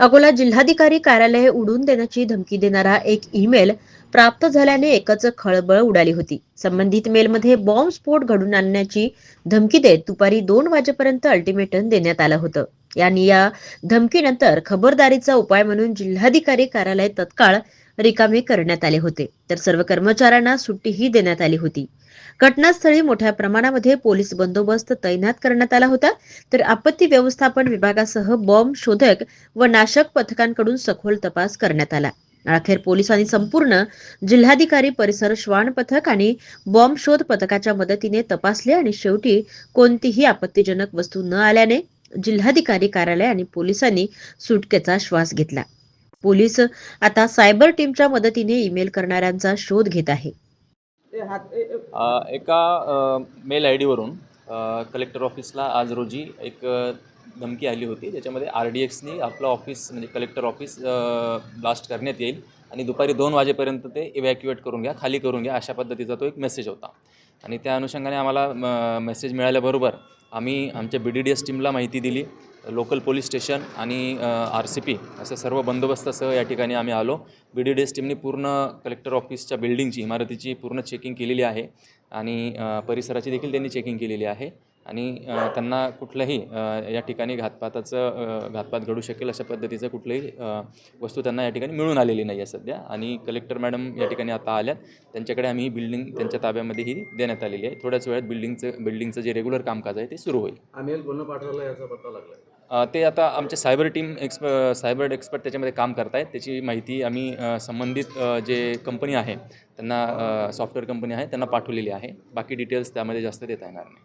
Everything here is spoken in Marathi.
अकोला जिल्हाधिकारी कार्यालय उडून देण्याची धमकी देणारा एक ईमेल प्राप्त झाल्याने एकच खळबळ उडाली होती. संबंधित मेलमध्ये बॉम्ब स्फोट घडून आणण्याची धमकी देत दुपारी दोन वाजेपर्यंत अल्टिमेटम देण्यात आलं होतं. यांनी या धमकीनंतर खबरदारीचा उपाय म्हणून जिल्हाधिकारी कार्यालय तत्काळ रिकामे करण्यात आले होते. तर सर्व कर्मचाऱ्यांना सुट्टीही देण्यात आली होती. घटनास्थळी मोठ्या प्रमाणामध्ये पोलीस बंदोबस्त तैनात करण्यात आला होता. तर आपत्ती व्यवस्थापन विभागासह बॉम्ब शोधक व नाशक पथकांकडून सखोल तपास करण्यात आला. अखेर पोलिसांनी संपूर्ण जिल्हाधिकारी परिसर श्वान पथक आणि बॉम्ब शोध पथकाच्या मदतीने तपासले आणि शेवटी कोणतीही आपत्तीजनक वस्तू न आल्याने जिल्हाधिकारी कार्यालय आणि पोलिसांनी सुटकेचा श्वास घेतला. पोलीस आता सायबर टीमच्या मदतीने ईमेल करणाऱ्यांचा शोध घेत आहे. एका मेल आय डीवरून कलेक्टर ऑफिसला आज रोजी एक धमकी आली होती. ज्याच्यामध्ये आर डी एक्सनी आपलं ऑफिस म्हणजे कलेक्टर ऑफिस ब्लास्ट करण्यात येईल आणि दुपारी दोन वाजेपर्यंत ते इव्हॅक्युएट करून घ्या खाली करून घ्या अशा पद्धतीचा तो एक मेसेज होता. आणि त्या अनुषंगाने आम्हाला मेसेज मिळाल्याबरोबर आम्ही आमच्या बी डी डी एस टीमला माहिती दिली. लोकल पोलीस स्टेशन आणि आर सी पी असं सर्व बंदोबस्तासह या ठिकाणी आम्ही आलो. बी डी डी एस टीमने पूर्ण कलेक्टर ऑफिसच्या बिल्डिंगची इमारतीची पूर्ण चेकिंग केलेली आहे. आणि परिसराची देखील त्यांनी चेकिंग केलेली आहे. आणि त्यांना कुठल्याही अ, या ठिकाणी घातपाताचं घातपात घडू शकेल अशा पद्धतीचं कुठलंही वस्तू त्यांना या ठिकाणी मिळून आलेली नाही आहे सध्या. आणि कलेक्टर मॅडम या ठिकाणी आता आल्यात. त्यांच्याकडे आम्ही ही बिल्डिंग त्यांच्या ताब्यामध्ये ही देण्यात आलेली आहे. थोड्याच वेळात बिल्डिंगचं बिल्डिंगचं जे रेग्युलर कामकाज आहे ते सुरू होईल. आम्ही कोण पाठवलं याचा पत्ता लागला ते आता आमचे सायबर टीम एक्सप सायबर एक्सपर्ट त्याच्यामध्ये काम करत आहेत त्याची माहिती आम्ही संबंधित जे कंपनी आहे त्यांना सॉफ्टवेअर कंपनी आहे त्यांना पाठवलेली आहे. बाकी डिटेल्स त्यामध्ये जास्त देता येणार नाही.